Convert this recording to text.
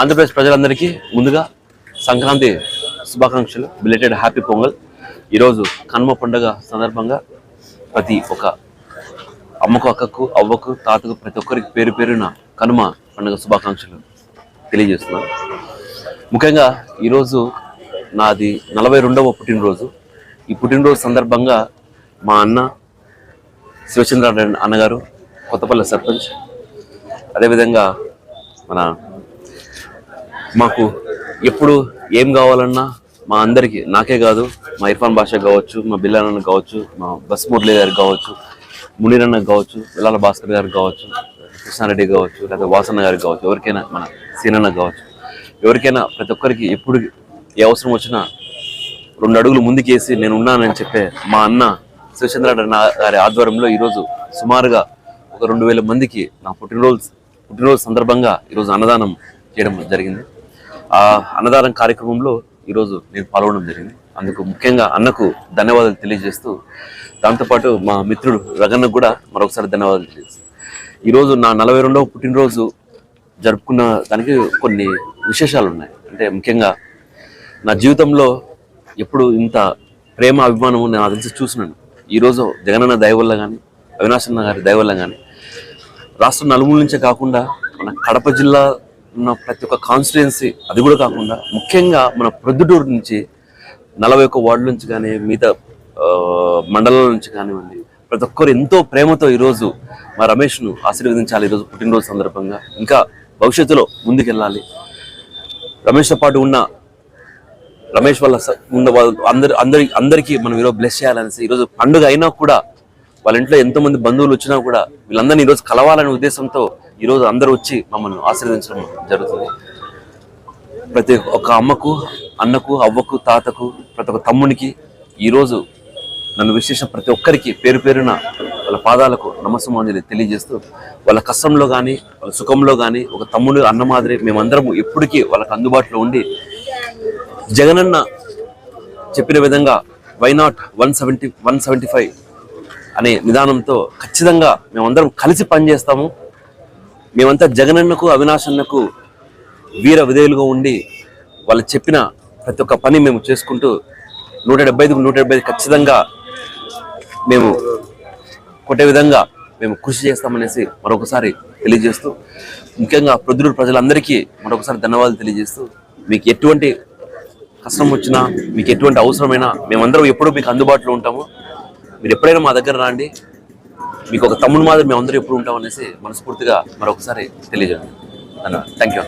ఆంధ్రప్రదేశ్ ప్రజలందరికీ ముందుగా సంక్రాంతి శుభాకాంక్షలు బిలేటెడ్ హ్యాపీ పొంగల్. ఈరోజు కనుమ పండుగ సందర్భంగా ప్రతి ఒక అమ్మకు అక్కకు అవ్వకు తాతకు ప్రతి ఒక్కరికి పేరు పేరున కనుమ పండుగ శుభాకాంక్షలు తెలియజేస్తున్నాను. ముఖ్యంగా ఈరోజు నాది నలభై రెండవ పుట్టినరోజు. ఈ పుట్టినరోజు సందర్భంగా మా అన్న శివచంద్రారాయణ అన్నగారు కొత్తపల్లి సర్పంచ్. అదేవిధంగా మన మాకు ఎప్పుడు ఏం కావాలన్నా మా అందరికీ నాకే కాదు మా ఇర్ఫాన్ భాష కావచ్చు మా బిల్లానన్న కావచ్చు మా బస్ మురళి గారికి కావచ్చు మునీరన్న కావచ్చు విల్లాల భాస్కర్ గారికి కావచ్చు కృష్ణారెడ్డి కావచ్చు లేదా వాసన్న గారికి కావచ్చు ఎవరికైనా మన సీనన్న కావచ్చు. ఎవరికైనా ప్రతి ఒక్కరికి ఎప్పుడు ఏ అవసరం వచ్చినా రెండు అడుగులు ముందుకేసి నేను ఉన్నానని చెప్పే మా అన్న శివచంద్ర గారి ఆధ్వర్యంలో ఈరోజు సుమారుగా ఒక రెండు వేల మందికి నా పుట్టినరోజు పుట్టినరోజు సందర్భంగా ఈరోజు అన్నదానం చేయడం జరిగింది. ఆ అన్నదానం కార్యక్రమంలో ఈరోజు నేను పాల్గొనడం జరిగింది. అందుకు ముఖ్యంగా అన్నకు ధన్యవాదాలు తెలియజేస్తూ దాంతోపాటు మా మిత్రుడు రగన్నకు కూడా మరొకసారి ధన్యవాదాలు తెలియజేస్తాను ఈరోజు నా నలభై రెండవ పుట్టినరోజు జరుపుకున్న దానికి కొన్ని విశేషాలు ఉన్నాయి. అంటే ముఖ్యంగా నా జీవితంలో ఎప్పుడు ఇంత ప్రేమ అభిమానము నేను అది చూసినాను. ఈరోజు జగనన్న దయవల్ల కానీ అవినాశన్న గారి దయవల్ల కానీ రాష్ట్రం నలుమూల నుంచే కాకుండా మన కడప జిల్లా ఉన్న ప్రతి ఒక్క కాన్స్టిట్యున్సీ అది కూడా కాకుండా ముఖ్యంగా మన ప్రొద్దుటూరు నుంచి నలభై ఒక్క వార్డుల నుంచి కానీ మిగతా మండలాల నుంచి కానివ్వండి ప్రతి ఒక్కరు ఎంతో ప్రేమతో ఈరోజు మా రమేష్ను ఆశీర్వదించాలి ఈరోజు పుట్టినరోజు సందర్భంగా. ఇంకా భవిష్యత్తులో ముందుకెళ్ళాలి. రమేష్తో పాటు ఉన్న రమేష్ వల్ల ఉన్న వాళ్ళు అందరి అందరి అందరికీ మనం ఈరోజు బ్లెస్ చేయాలనేసి ఈరోజు పండుగ అయినా కూడా వాళ్ళ ఇంట్లో ఎంతోమంది బంధువులు వచ్చినా కూడా వీళ్ళందరినీ ఈరోజు కలవాలనే ఉద్దేశంతో ఈరోజు అందరూ వచ్చి మమ్మల్ని ఆశీర్వదించడం జరుగుతుంది. ప్రతి ఒక్క అమ్మకు అన్నకు అవ్వకు తాతకు ప్రతి ఒక్క తమ్మునికి ఈరోజు నన్ను విశేషం ప్రతి ఒక్కరికి పేరు పేరున వాళ్ళ పాదాలకు నమస్సమాంజలి తెలియజేస్తూ వాళ్ళ కష్టంలో కానీ వాళ్ళ సుఖంలో కానీ ఒక తమ్ముడు అన్న మాదిరి మేమందరము ఎప్పటికీ వాళ్ళకి అందుబాటులో ఉండి జగనన్న చెప్పిన విధంగా why not one seventy one seventy five అనే విధానంతో ఖచ్చితంగా మేమందరం కలిసి పనిచేస్తాము. మేమంతా జగనన్నకు అవినాశన్నకు వీర విధేయులుగా ఉండి వాళ్ళు చెప్పిన ప్రతి ఒక్క పని మేము చేసుకుంటూ నూట డెబ్బై ఐదుకు నూట డెబ్బై ఐదు ఖచ్చితంగా మేము కొట్టే విధంగా మేము కృషి చేస్తామనేసి మరొకసారి తెలియజేస్తూ ముఖ్యంగా ప్రొద్దురు ప్రజలందరికీ మరొకసారి ధన్యవాదాలు తెలియజేస్తూ మీకు ఎటువంటి కష్టం వచ్చినా మీకు ఎటువంటి అవసరమైనా మేమందరం ఎప్పుడూ మీకు అందుబాటులో ఉంటాము. మీరు ఎప్పుడైనా మా దగ్గర రండి. మీకు ఒక తమ్ముడు మాదిరి మేము అందరూ ఎప్పుడు ఉంటాం అనేసి మనస్ఫూర్తిగా మరొకసారి తెలియజేయండి. Thank you